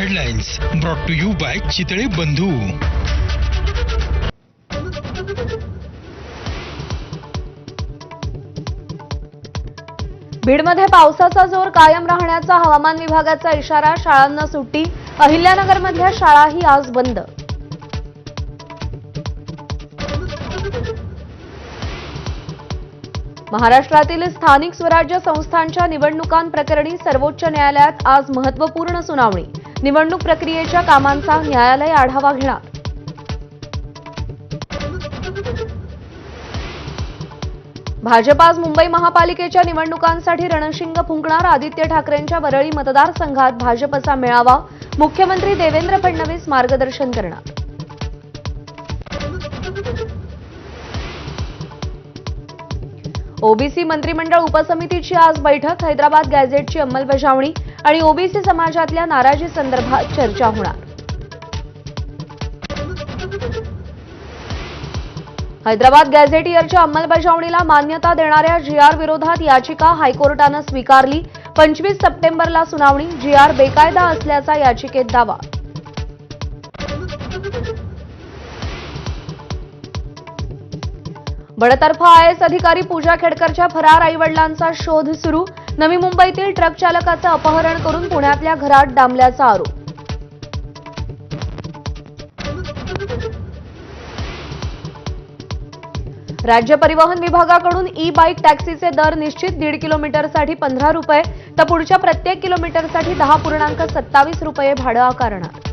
Headlines brought to you by Chitale Bandhu. बीडमध्ये पावसाचा जोर कायम राहण्याचा हवामान विभागाचा इशारा शाळांना सुट्टी अहिल्यानगरमधल्या शाळाही आज बंद. महाराष्ट्रातील स्थानिक स्वराज्य संस्थांच्या निवडणुकांप्रकरणी सर्वोच्च न्यायालयात आज महत्त्वपूर्ण सुनावणी. निवडणूक प्रक्रियेच्या कामांचा न्यायालय आढावा घेणार. भाजप आज मुंबई महापालिकेच्या निवडणुकांसाठी रणशिंग फुंकणार. आदित्य ठाकरेंच्या वरळी मतदारसंघात भाजपचा मेळावा. मुख्यमंत्री देवेंद्र फडणवीस मार्गदर्शन करणार. ओबीसी मंत्रिमंडळ उपसमितीची आज बैठक हैदराबाद गॅझेटची अंमलबजावणी आणि ओबीसी समाजातल्या नाराजी संदर्भात चर्चा होणार. हैदराबाद गॅझेटियरच्या अंमलबजावणीला मान्यता देणाऱ्या जीआर विरोधात याचिका हायकोर्टानं स्वीकारली. पंचवीस सप्टेंबरला सुनावणी जीआर बेकायदा असल्याचा याचिकेत दावा. बडतर्फ आय एस अधिकारी पूजा खेडकरच्या फरार आईवडिलांचा शोध सुरू. नवी मुंबईतील ट्रक चालकाचं अपहरण करून पुण्यातल्या घरात डांबल्याचा आरोप. राज्य परिवहन विभागाकडून ई बाईक टॅक्सीचे दर निश्चित दीड किलोमीटरसाठी पंधरा रुपये तर पुढच्या प्रत्येक किलोमीटरसाठी दहा पूर्णांक सत्तावीस रुपये भाडं आकारणार.